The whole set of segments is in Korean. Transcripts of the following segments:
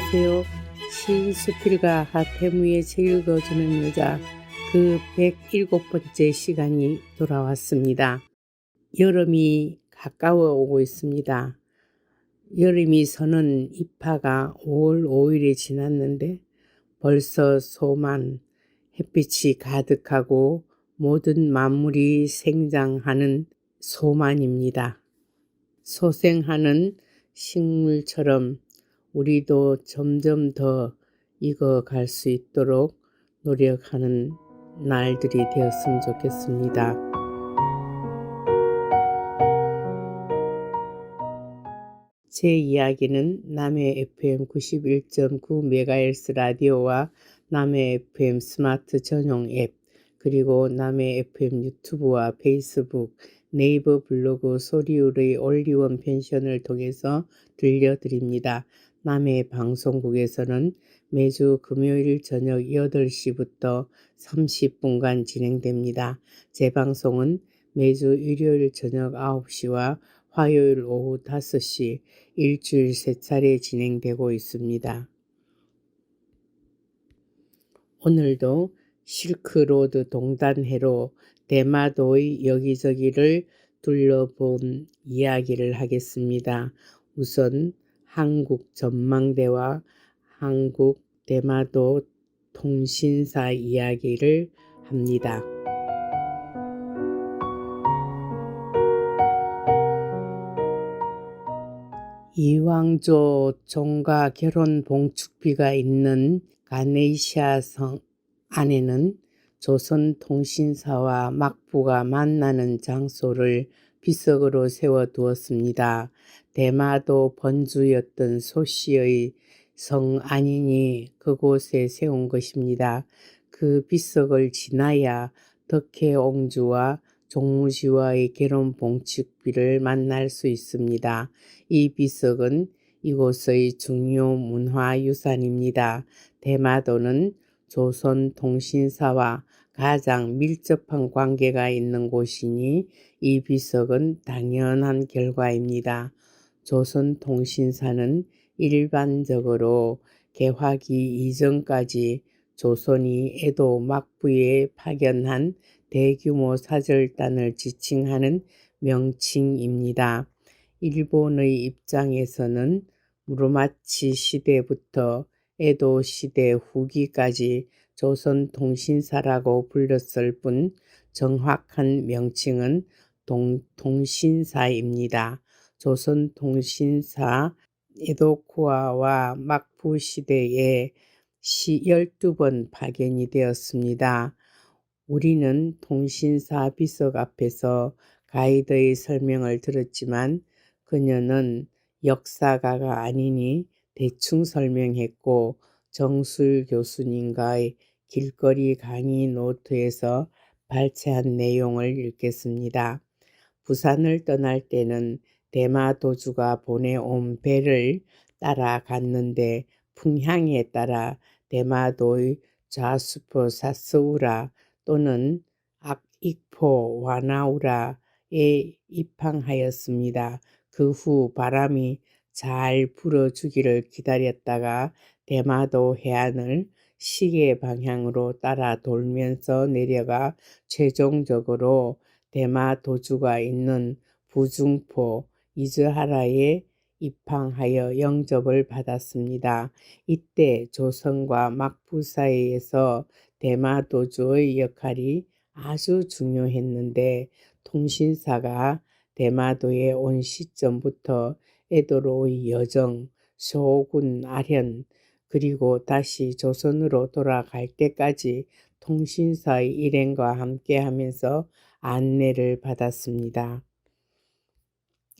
안녕하세요. 시인 수필가 하태무의 책 읽어주는 여자 그 107번째 시간이 돌아왔습니다. 여름이 가까워 오고 있습니다. 여름이 서는 입하가 5월 5일이 지났는데 벌써 소만 햇빛이 가득하고 모든 만물이 생장하는 소만입니다. 소생하는 식물처럼 우리도 점점 더 익어갈 수 있도록 노력하는 날들이 되었으면 좋겠습니다. 제 이야기는 남해 FM 91.9MHz 라디오와 남해 FM 스마트 전용 앱, 그리고 남해 FM 유튜브와 페이스북, 네이버 블로그 소리울의 올리원 펜션을 통해서 들려드립니다. 남해 방송국에서는 매주 금요일 저녁 8시부터 30분간 진행됩니다. 재방송은 매주 일요일 저녁 9시와 화요일 오후 5시 일주일 세 차례 진행되고 있습니다. 오늘도 실크로드 동단해로 대마도의 여기저기를 둘러본 이야기를 하겠습니다. 우선 한국 전망대와 한국 대마도 통신사 이야기를 합니다. 이왕조 종가 결혼 봉축비가 있는 가네이시아 성 안에는 조선통신사와 막부가 만나는 장소를 비석으로 세워두었습니다. 대마도 번주였던 소씨의 성 안인이 그곳에 세운 것입니다. 그 비석을 지나야 덕혜 옹주와 종무지와의 결혼 봉축비를 만날 수 있습니다. 이 비석은 이곳의 중요 문화유산입니다. 대마도는 조선통신사와 가장 밀접한 관계가 있는 곳이니 이 비석은 당연한 결과입니다. 조선통신사는 일반적으로 개화기 이전까지 조선이 에도 막부에 파견한 대규모 사절단을 지칭하는 명칭입니다. 일본의 입장에서는 무로마치 시대부터 에도 시대 후기까지 조선통신사라고 불렀을 뿐 정확한 명칭은 동, 통신사입니다. 조선통신사 에도쿠아와 막부 시대에 시 12번 파견이 되었습니다. 우리는 통신사 비석 앞에서 가이드의 설명을 들었지만 그녀는 역사가가 아니니 대충 설명했고 정술 교수님과의 길거리 강의 노트에서 발췌한 내용을 읽겠습니다. 부산을 떠날 때는 대마도주가 보내온 배를 따라갔는데 풍향에 따라 대마도의 좌수포 사스우라 또는 악익포 와나우라에 입항하였습니다. 그 후 바람이 잘 불어주기를 기다렸다가 대마도 해안을 시계 방향으로 따라 돌면서 내려가 최종적으로 대마도주가 있는 부중포 이즈하라에 입항하여 영접을 받았습니다. 이때 조선과 막부 사이에서 대마도주의 역할이 아주 중요했는데 통신사가 대마도에 온 시점부터 에도로의 여정, 소군 아련, 그리고 다시 조선으로 돌아갈 때까지 통신사의 일행과 함께 하면서 안내를 받았습니다.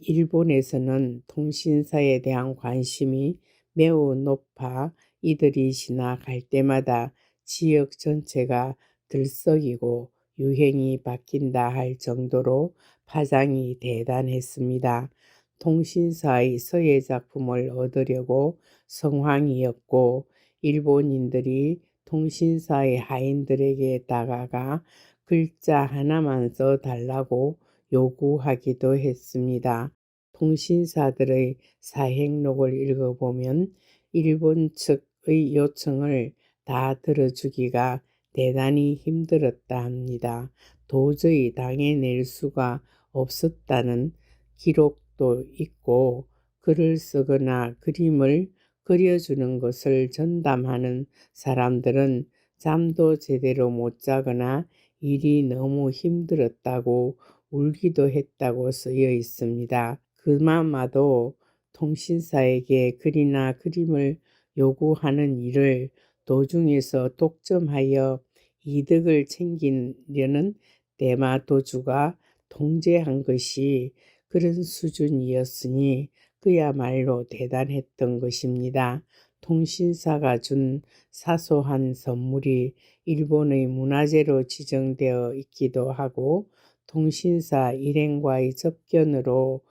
일본에서는 통신사에 대한 관심이 매우 높아 이들이 지나갈 때마다 지역 전체가 들썩이고 유행이 바뀐다 할 정도로 파장이 대단했습니다. 통신사의 서예 작품을 얻으려고 성황이었고 일본인들이 통신사의 하인들에게 다가가 글자 하나만 써 달라고 요구하기도 했습니다. 통신사들의 사행록을 읽어보면 일본 측의 요청을 다 들어주기가 대단히 힘들었다 합니다. 도저히 당해낼 수가 없었다는 기록도 있고 글을 쓰거나 그림을 그려주는 것을 전담하는 사람들은 잠도 제대로 못 자거나 일이 너무 힘들었다고 울기도 했다고 쓰여 있습니다. 그마마도 통신사에게 글이나 그림을 요구하는 일을 도중에서 독점하여 이득을 챙기려는 대마도주가 통제한 것이 그런 수준이었으니 그야말로 대단했던 것입니다. 통신사가 준 사소한 선물이 일본의 문화재로 지정되어 있기도 하고 통신사 일행과의 접견으로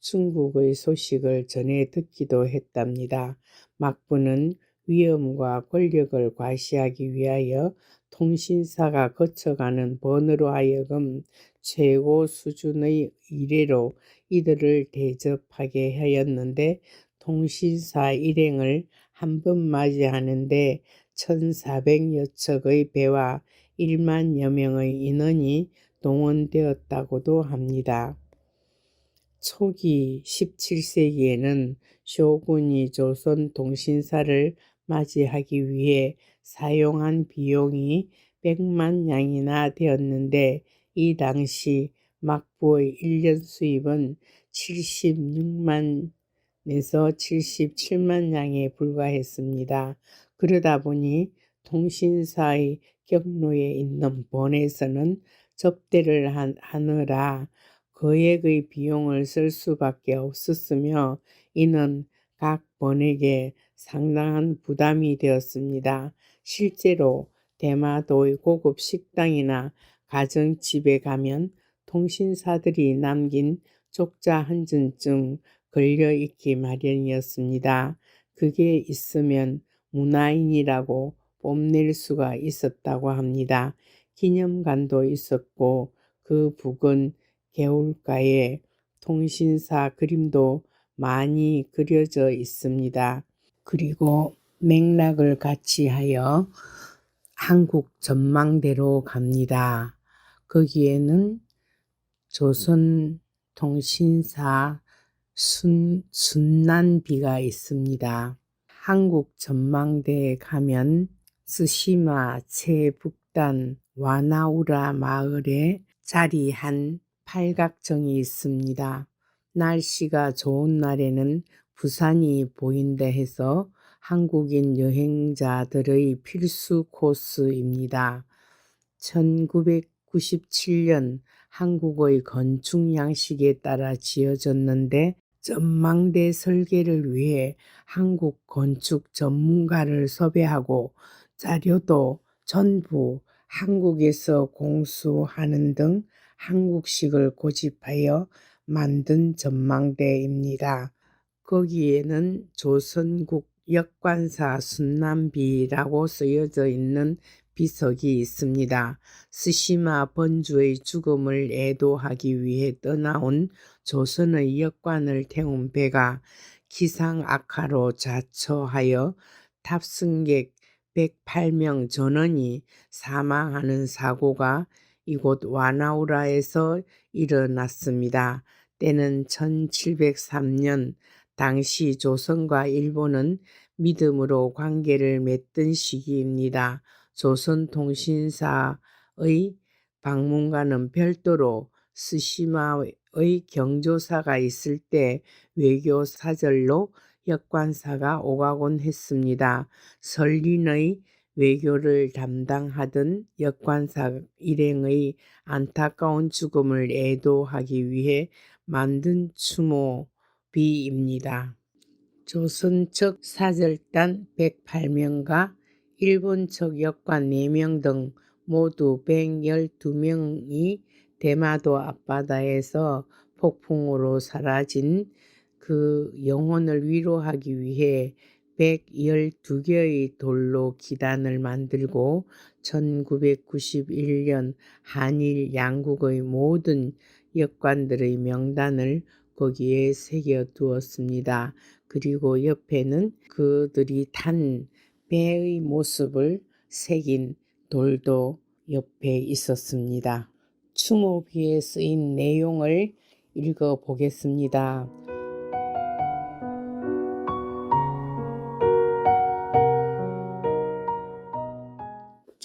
중국의 소식을 전해 듣기도 했답니다. 막부는 위험과 권력을 과시하기 위하여 통신사가 거쳐가는 번으로 하여금 최고 수준의 이래로 이들을 대접하게 하였는데 통신사 일행을 한 번 맞이하는데 1,400여 척의 배와 1만여 명의 인원이 동원되었다고도 합니다. 초기 17세기에는 쇼군이 조선 통신사를 맞이하기 위해 사용한 비용이 100만 양이나 되었는데 이 당시 막부의 1년 수입은 76만 에서 77만 양에 불과했습니다. 그러다 보니 통신사의 경로에 있는 번에서는 접대를 하느라 거액의 비용을 쓸 수밖에 없었으며 이는 각 번에게 상당한 부담이 되었습니다. 실제로 대마도의 고급 식당이나 가정집에 가면 통신사들이 남긴 족자 한 전쯤 걸려 있기 마련이었습니다. 그게 있으면 문화인이라고 뽐낼 수가 있었다고 합니다. 기념관도 있었고 그 북은 개울가에 통신사 그림도 많이 그려져 있습니다. 그리고 맥락을 같이 하여 한국 전망대로 갑니다. 거기에는 조선통신사 순, 순난비가 있습니다. 한국 전망대에 가면 스시마 최북단 와나우라 마을에 자리한 팔각정이 있습니다. 날씨가 좋은 날에는 부산이 보인다 해서 한국인 여행자들의 필수 코스입니다. 1997년 한국의 건축 양식에 따라 지어졌는데 전망대 설계를 위해 한국 건축 전문가를 섭외하고 자료도 전부 한국에서 공수하는 등 한국식을 고집하여 만든 전망대입니다. 거기에는 조선국 역관사 순남비라고 쓰여져 있는 비석이 있습니다. 스시마 번주의 죽음을 애도하기 위해 떠나온 조선의 역관을 태운 배가 기상 악화로 자처하여 탑승객 108명 전원이 사망하는 사고가 이곳 와나우라에서 일어났습니다. 때는 1703년 당시 조선과 일본은 믿음으로 관계를 맺던 시기입니다. 조선통신사의 방문관은 별도로 스시마의 경조사가 있을 때 외교 사절로 역관사가 오가곤 했습니다. 설린의 외교를 담당하던 역관사 일행의 안타까운 죽음을 애도하기 위해 만든 추모비입니다. 조선 측 사절단 108명과 일본 측 역관 4명 등 모두 112명이 대마도 앞바다에서 폭풍으로 사라진 그 영혼을 위로하기 위해 112개의 돌로 기단을 만들고 1991년 한일 양국의 모든 역관들의 명단을 거기에 새겨 두었습니다. 그리고 옆에는 그들이 탄 배의 모습을 새긴 돌도 옆에 있었습니다. 추모비에 쓰인 내용을 읽어 보겠습니다.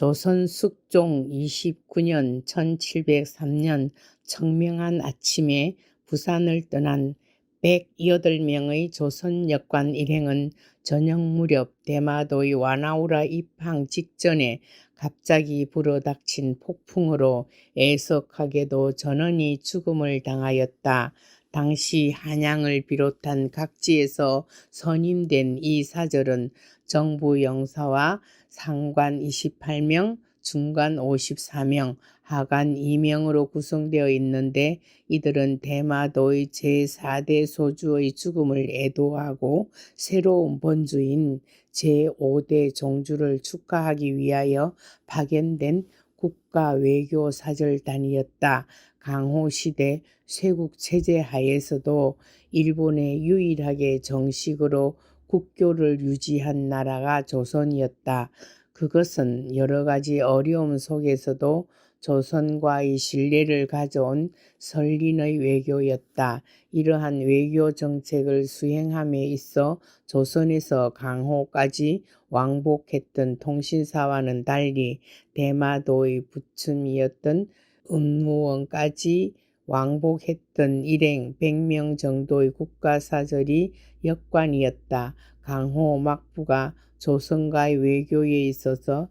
조선 숙종 29년 1703년 청명한 아침에 부산을 떠난 108명의 조선 역관 일행은 저녁 무렵 대마도의 와나우라 입항 직전에 갑자기 불어닥친 폭풍으로 애석하게도 전원이 죽음을 당하였다. 당시 한양을 비롯한 각지에서 선임된 이 사절은 정부 영사와 상관 28명, 중관 54명, 하관 2명으로 구성되어 있는데 이들은 대마도의 제4대 소주의 죽음을 애도하고 새로운 본주인 제5대 종주를 축하하기 위하여 파견된 국가 외교 사절단이었다. 강호 시대 쇄국 체제 하에서도 일본에 유일하게 정식으로 국교를 유지한 나라가 조선이었다. 그것은 여러 가지 어려움 속에서도 조선과의 신뢰를 가져온 설린의 외교였다. 이러한 외교 정책을 수행함에 있어 조선에서 강호까지 왕복했던 통신사와는 달리 대마도의 부침이었던 음무원까지 왕복했던 일행 100명 정도의 국가사절이 역관이었다. 강호 막부가 조선과의 외교에 있어서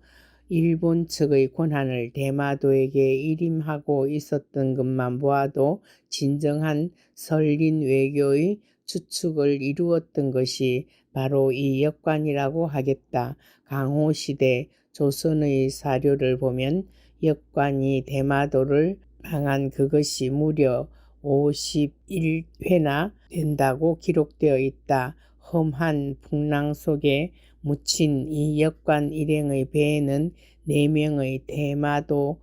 일본 측의 권한을 대마도에게 일임하고 있었던 것만 보아도 진정한 설린 외교의 추측을 이루었던 것이 바로 이 역관이라고 하겠다. 강호 시대 조선의 사료를 보면 역관이 대마도를 방한 그것이 무려 51회나 된다고 기록되어 있다. 험한 풍랑 속에 묻힌 이 역관 일행의 배에는 네 명의 대마도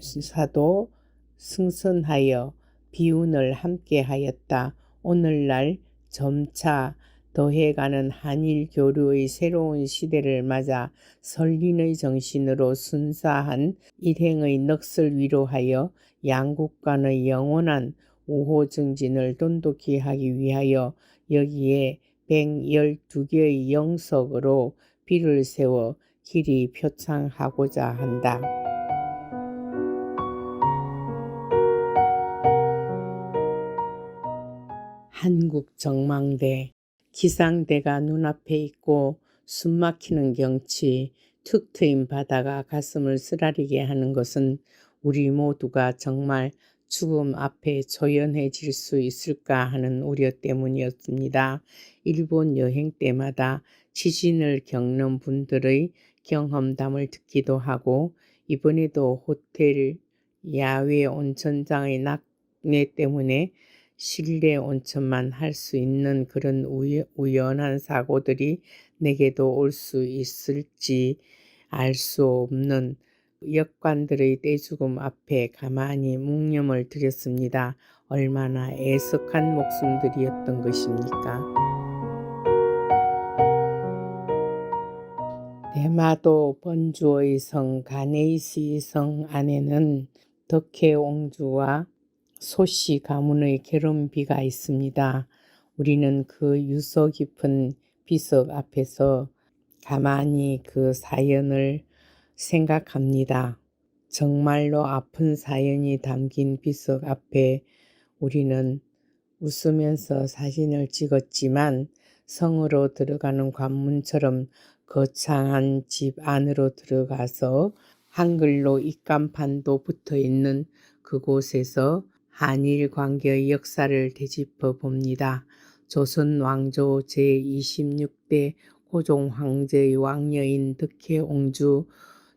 사도 승선하여 비운을 함께 하였다. 오늘날 점차 더해가는 한일 교류의 새로운 시대를 맞아 설린의 정신으로 순사한 일행의 넋을 위로하여 양국 간의 영원한 우호 증진을 돈독히 하기 위하여 여기에 112개의 영석으로 비를 세워 길이 표창하고자 한다. 한국 정망대 기상대가 눈앞에 있고 숨막히는 경치, 툭 트인 바다가 가슴을 쓰라리게 하는 것은 우리 모두가 정말 죽음 앞에 조연해질 수 있을까 하는 우려 때문이었습니다. 일본 여행 때마다 지진을 겪는 분들의 경험담을 듣기도 하고 이번에도 호텔 야외 온천장의 낙뢰 때문에 실내 온천만 할 수 있는 그런 우연한 사고들이 내게도 올 수 있을지 알 수 없는 역관들의 떼죽음 앞에 가만히 묵념을 드렸습니다. 얼마나 애석한 목숨들이었던 것입니까? 대마도 번주의 성 가네이시 성 안에는 덕혜 옹주와 소씨 가문의 결혼비가 있습니다. 우리는 그 유서 깊은 비석 앞에서 가만히 그 사연을 생각합니다. 정말로 아픈 사연이 담긴 비석 앞에 우리는 웃으면서 사진을 찍었지만 성으로 들어가는 관문처럼 거창한 집 안으로 들어가서 한글로 입간판도 붙어 있는 그곳에서 한일 관계의 역사를 되짚어 봅니다. 조선 왕조 제26대 고종 황제의 왕녀인 덕혜 옹주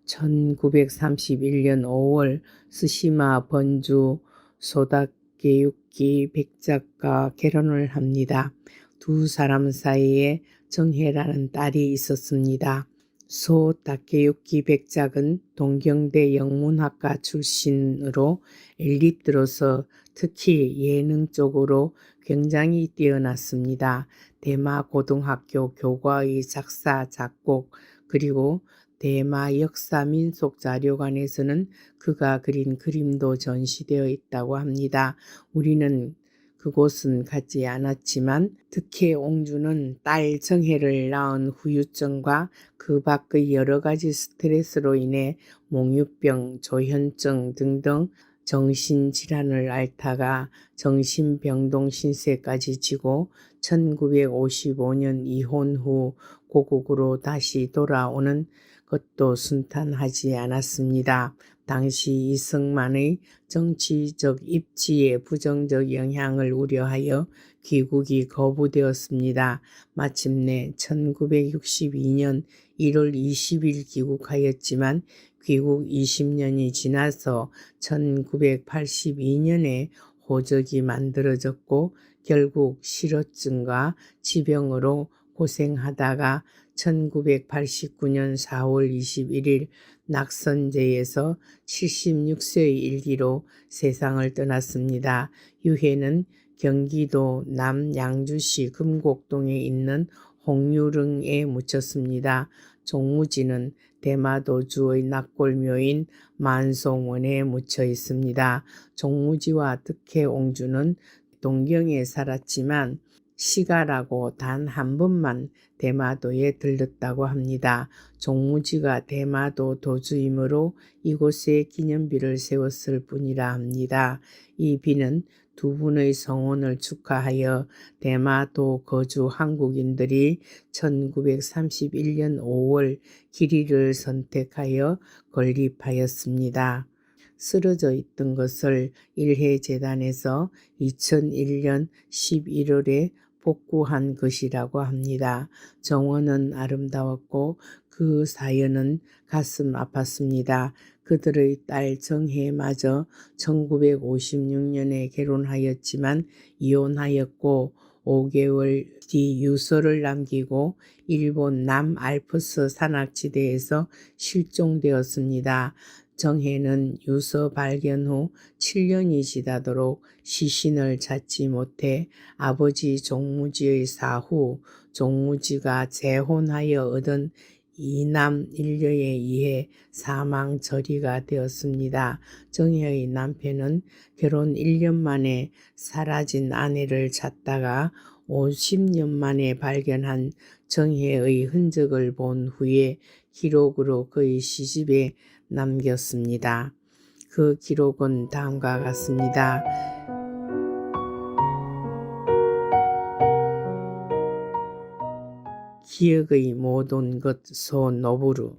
1931년 5월 스시마 번주 소닥계육기 백작과 결혼을 합니다. 두 사람 사이에 정혜라는 딸이 있었습니다. 소 다케유키 백작은 동경대 영문학과 출신으로 엘리트로서 특히 예능 쪽으로 굉장히 뛰어났습니다. 대마 고등학교 교과의 작사, 작곡, 그리고 대마 역사 민속 자료관에서는 그가 그린 그림도 전시되어 있다고 합니다. 우리는 그곳은 가지 않았지만 득해 옹주는 딸 정혜를 낳은 후유증과 그 밖의 여러 가지 스트레스로 인해 몽유병, 조현증 등등 정신질환을 앓다가 정신병동 신세까지 지고 1955년 이혼 후 고국으로 다시 돌아오는 것도 순탄하지 않았습니다. 당시 이승만의 정치적 입지에 부정적 영향을 우려하여 귀국이 거부되었습니다. 마침내 1962년 1월 20일 귀국하였지만 귀국 20년이 지나서 1982년에 호적이 만들어졌고 결국 실어증과 지병으로 고생하다가 1989년 4월 21일 낙선제에서 76세의 일기로 세상을 떠났습니다. 유해는 경기도 남양주시 금곡동에 있는 홍유릉에 묻혔습니다. 종무지는 대마도주의 낙골묘인 만송원에 묻혀 있습니다. 종무지와 득해 옹주는 동경에 살았지만 시가라고 단 한 번만 대마도에 들렀다고 합니다. 종무지가 대마도 도주이므로 이곳에 기념비를 세웠을 뿐이라 합니다. 이 비는 두 분의 성혼을 축하하여 대마도 거주 한국인들이 1931년 5월 길이를 선택하여 건립하였습니다. 쓰러져 있던 것을 일해재단에서 2001년 11월에 복구한 것이라고 합니다. 정원은 아름다웠고 그 사연은 가슴 아팠습니다. 그들의 딸 정혜마저 1956년에 결혼하였지만 이혼하였고 5개월 뒤 유서를 남기고 일본 남알프스 산악지대에서 실종되었습니다. 정혜는 유서 발견 후 7년이 지나도록 시신을 찾지 못해 아버지 종무지의 사후 종무지가 재혼하여 얻은 이남 일녀에 의해 사망 처리가 되었습니다. 정혜의 남편은 결혼 1년 만에 사라진 아내를 찾다가 50년 만에 발견한 정혜의 흔적을 본 후에 기록으로 그의 시집에 남겼습니다. 그 기록은 다음과 같습니다. 기억의 모든 것 소노부루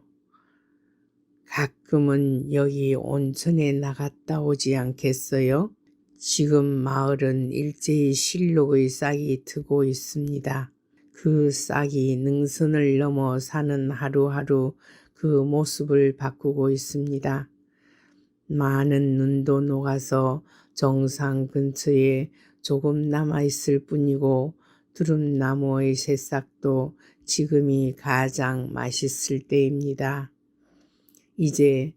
가끔은 여기 온천에 나갔다 오지 않겠어요? 지금 마을은 일제히 실록의 싹이 트고 있습니다. 그 싹이 능선을 넘어 사는 하루하루 그 모습을 바꾸고 있습니다. 많은 눈도 녹아서 정상 근처에 조금 남아있을 뿐이고 두릅나무의 새싹도 지금이 가장 맛있을 때입니다. 이제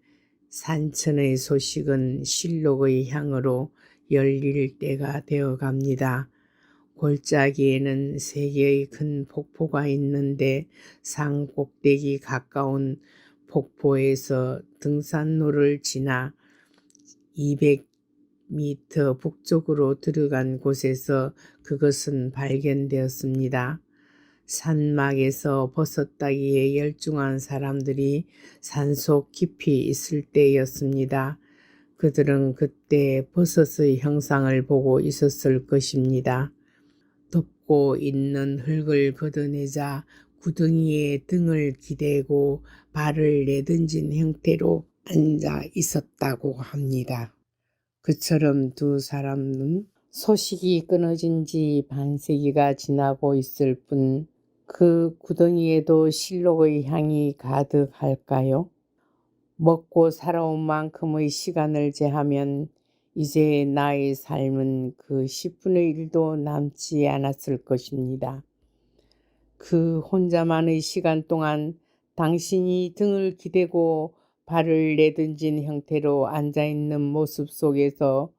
산천의 소식은 실록의 향으로 열릴 때가 되어 갑니다. 골짜기에는 세 개의 큰 폭포가 있는데 산 꼭대기 가까운 폭포에서 등산로를 지나 200m 북쪽으로 들어간 곳에서 그것은 발견되었습니다. 산막에서 벗었다기에 열중한 사람들이 산속 깊이 있을 때였습니다. 그들은 그때 버섯의 형상을 보고 있었을 것입니다. 덮고 있는 흙을 걷어내자 구덩이에 등을 기대고 발을 내던진 형태로 앉아 있었다고 합니다. 그처럼 두 사람은 소식이 끊어진 지 반세기가 지나고 있을 뿐 그 구덩이에도 실록의 향이 가득할까요? 먹고 살아온 만큼의 시간을 제하면 이제 나의 삶은 그 10분의 1도 남지 않았을 것입니다. 그 혼자만의 시간 동안 당신이 등을 기대고 발을 내던진 형태로 앉아 있는 모습 속에서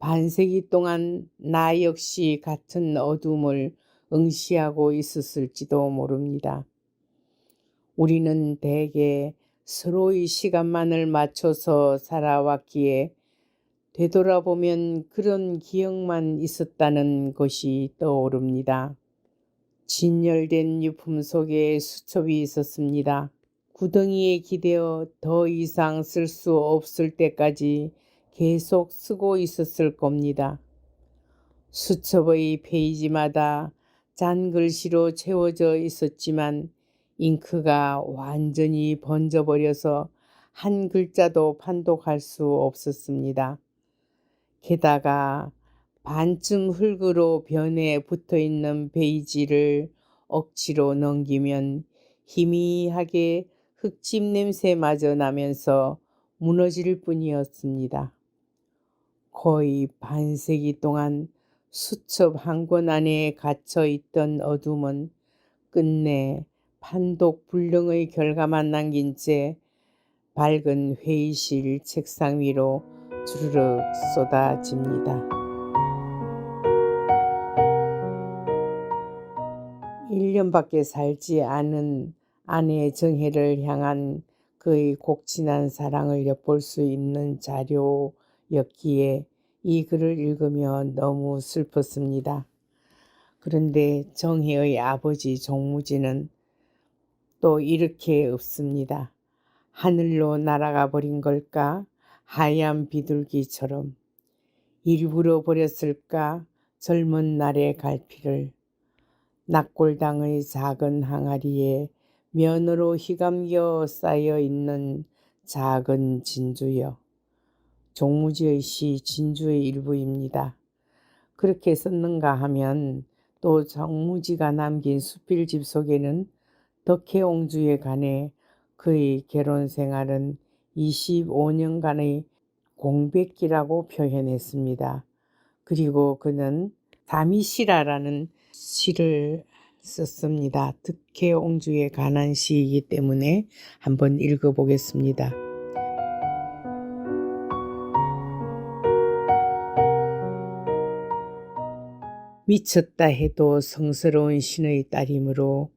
반세기 동안 나 역시 같은 어둠을 응시하고 있었을지도 모릅니다. 우리는 대개 서로의 시간만을 맞춰서 살아왔기에 되돌아보면 그런 기억만 있었다는 것이 떠오릅니다. 진열된 유품 속에 수첩이 있었습니다. 구덩이에 기대어 더 이상 쓸 수 없을 때까지 계속 쓰고 있었을 겁니다. 수첩의 페이지마다 잔글씨로 채워져 있었지만 잉크가 완전히 번져버려서 한 글자도 판독할 수 없었습니다. 게다가 반쯤 흙으로 변해 붙어 있는 페이지를 억지로 넘기면 희미하게 흙집 냄새마저 나면서 무너질 뿐이었습니다. 거의 반세기 동안 수첩 한 권 안에 갇혀 있던 어둠은 끝내 판독 불능의 결과만 남긴 채 밝은 회의실 책상 위로 주르륵 쏟아집니다. 1년밖에 살지 않은 아내 정혜를 향한 그의 곡진한 사랑을 엿볼 수 있는 자료였기에 이 글을 읽으며 너무 슬펐습니다. 그런데 정혜의 아버지 종무지는 또 이렇게 없습니다. 하늘로 날아가 버린 걸까? 하얀 비둘기처럼 일부러 버렸을까? 젊은 날의 갈피를 낙골당의 작은 항아리에 면으로 휘감겨 쌓여 있는 작은 진주여. 종무지의 시 진주의 일부입니다. 그렇게 썼는가 하면 또 정무지가 남긴 수필집 속에는 덕혜옹주에 관해 그의 결혼 생활은 25년간의 공백기라고 표현했습니다. 그리고 그는 다미시라라는 시를 썼습니다. 득혜옹주에 관한 시이기 때문에 한번 읽어보겠습니다. 미쳤다 해도 성스러운 신의 딸이므로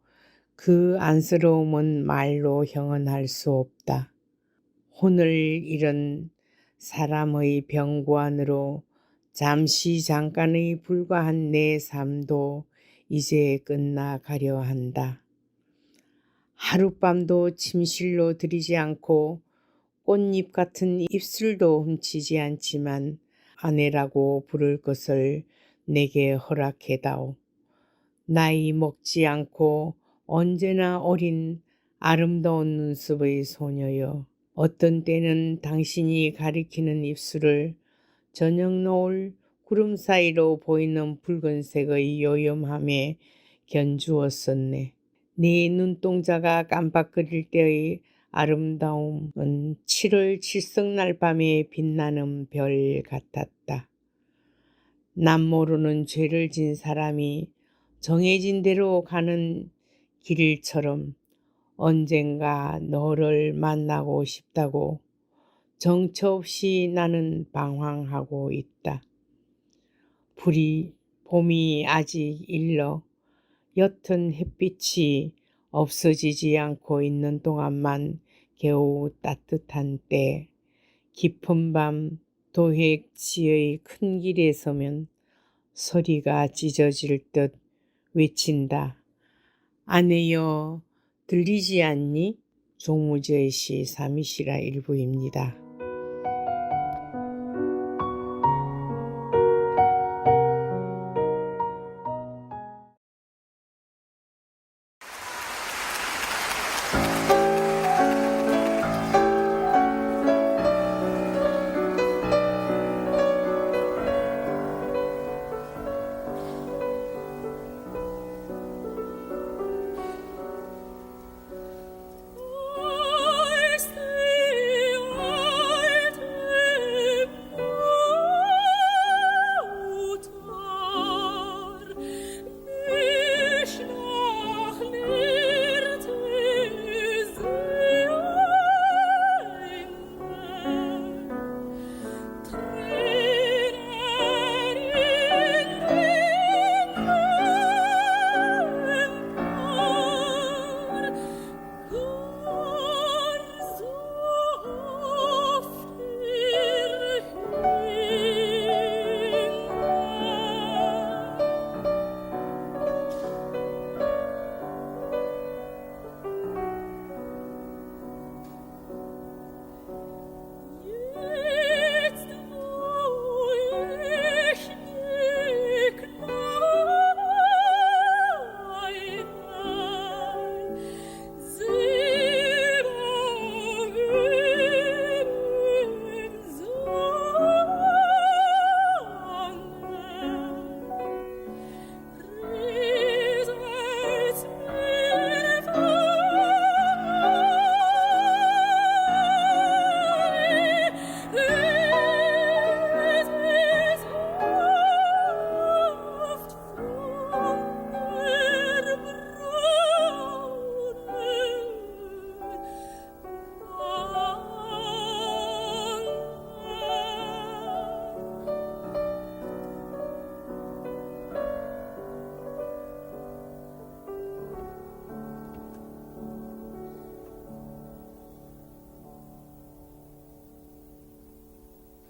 그 안쓰러움은 말로 형언할 수 없다. 혼을 잃은 사람의 병관으로 잠시 잠깐의 불과한 내 삶도 이제 끝나가려 한다. 하룻밤도 침실로 들이지 않고 꽃잎 같은 입술도 훔치지 않지만 아내라고 부를 것을 내게 허락해다오. 나이 먹지 않고 언제나 어린 아름다운 눈썹의 소녀여. 어떤 때는 당신이 가리키는 입술을 저녁 노을 구름 사이로 보이는 붉은색의 요염함에 견주었었네. 네 눈동자가 깜빡거릴 때의 아름다움은 7월 칠성날 밤에 빛나는 별 같았다. 남 모르는 죄를 진 사람이 정해진 대로 가는 길처럼 언젠가 너를 만나고 싶다고 정처 없이 나는 방황하고 있다. 불이 봄이 아직 일러 옅은 햇빛이 없어지지 않고 있는 동안만 겨우 따뜻한 때 깊은 밤 도획지의 큰 길에 서면 소리가 찢어질 듯 외친다. 아내여 들리지 않니? 종무제의 시 삼이시라 일부입니다.